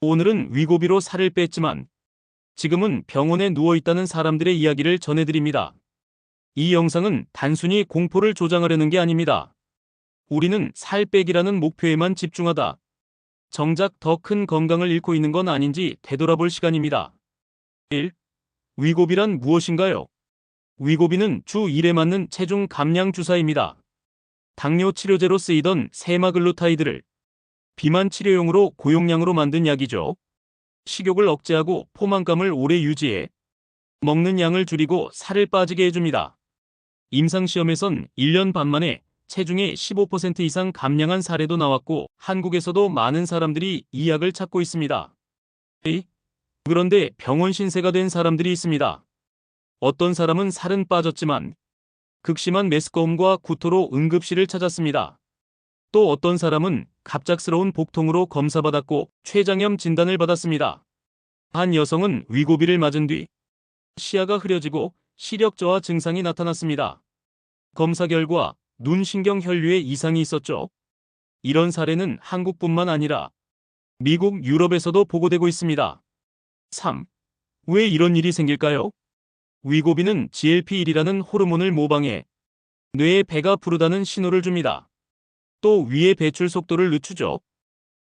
오늘은 위고비로 살을 뺐지만 지금은 병원에 누워 있다는 사람들의 이야기를 전해드립니다. 이 영상은 단순히 공포를 조장하려는 게 아닙니다. 우리는 살 빼기라는 목표에만 집중하다. 정작 더 큰 건강을 잃고 있는 건 아닌지 되돌아볼 시간입니다. 1. 위고비란 무엇인가요? 위고비는 주 1에 맞는 체중 감량 주사입니다. 당뇨 치료제로 쓰이던 세마글루타이드를 비만 치료용으로 고용량으로 만든 약이죠. 식욕을 억제하고 포만감을 오래 유지해 먹는 양을 줄이고 살을 빠지게 해줍니다. 임상시험에선 1년 반 만에 체중의 15% 이상 감량한 사례도 나왔고 한국에서도 많은 사람들이 이 약을 찾고 있습니다. 그런데 병원 신세가 된 사람들이 있습니다. 어떤 사람은 살은 빠졌지만 극심한 메스꺼움과 구토로 응급실을 찾았습니다. 또 어떤 사람은 갑작스러운 복통으로 검사받았고 췌장염 진단을 받았습니다. 한 여성은 위고비를 맞은 뒤 시야가 흐려지고 시력 저하 증상이 나타났습니다. 검사 결과 눈 신경 혈류에 이상이 있었죠. 이런 사례는 한국뿐만 아니라 미국, 유럽에서도 보고되고 있습니다. 3. 왜 이런 일이 생길까요? 위고비는 GLP-1이라는 호르몬을 모방해 뇌에 배가 부르다는 신호를 줍니다. 또 위의 배출 속도를 늦추죠.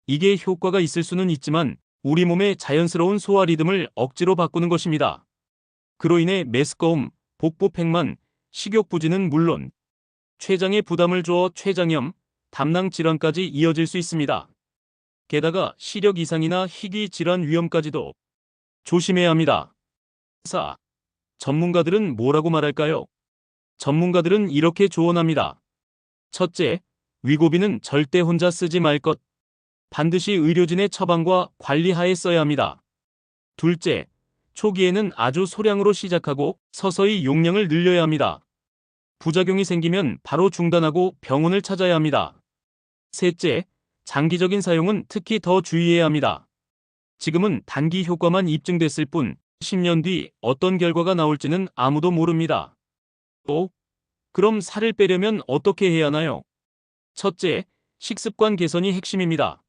이게 효과가 있을 수는 있지만 우리 몸의 자연스러운 소화 리듬을 억지로 바꾸는 것입니다. 그로 인해 메스꺼움, 복부 팽만, 식욕 부진은 물론 췌장에 부담을 주어 췌장염, 담낭 질환까지 이어질 수 있습니다. 게다가 시력 이상이나 희귀 질환 위험까지도 조심해야 합니다. 4. 전문가들은 뭐라고 말할까요? 전문가들은 이렇게 조언합니다. 첫째, 위고비는 절대 혼자 쓰지 말 것. 반드시 의료진의 처방과 관리하에 써야 합니다. 둘째, 초기에는 아주 소량으로 시작하고 서서히 용량을 늘려야 합니다. 부작용이 생기면 바로 중단하고 병원을 찾아야 합니다. 셋째, 장기적인 사용은 특히 더 주의해야 합니다. 지금은 단기 효과만 입증됐을 뿐 10년 뒤 어떤 결과가 나올지는 아무도 모릅니다. 또, 그럼 살을 빼려면 어떻게 해야 하나요? 첫째, 식습관 개선이 핵심입니다.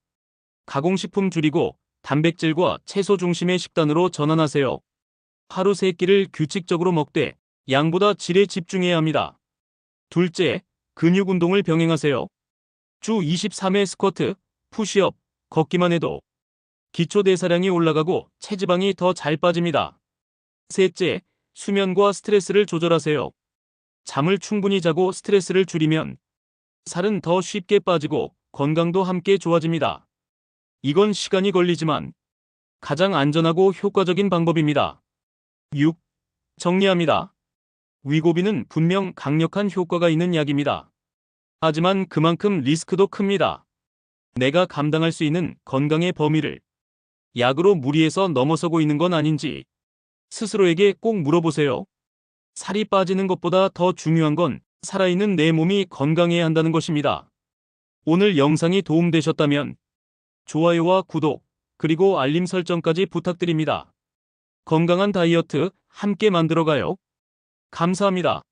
가공식품 줄이고 단백질과 채소 중심의 식단으로 전환하세요. 하루 3끼를 규칙적으로 먹되 양보다 질에 집중해야 합니다. 둘째, 근육 운동을 병행하세요. 주 23회 스쿼트, 푸시업, 걷기만 해도 기초 대사량이 올라가고 체지방이 더 잘 빠집니다. 셋째, 수면과 스트레스를 조절하세요. 잠을 충분히 자고 스트레스를 줄이면 살은 더 쉽게 빠지고 건강도 함께 좋아집니다. 이건 시간이 걸리지만 가장 안전하고 효과적인 방법입니다. 6. 정리합니다. 위고비는 분명 강력한 효과가 있는 약입니다. 하지만 그만큼 리스크도 큽니다. 내가 감당할 수 있는 건강의 범위를 약으로 무리해서 넘어서고 있는 건 아닌지 스스로에게 꼭 물어보세요. 살이 빠지는 것보다 더 중요한 건 살아있는 내 몸이 건강해야 한다는 것입니다. 오늘 영상이 도움되셨다면 좋아요와 구독, 그리고 알림 설정까지 부탁드립니다. 건강한 다이어트 함께 만들어가요. 감사합니다.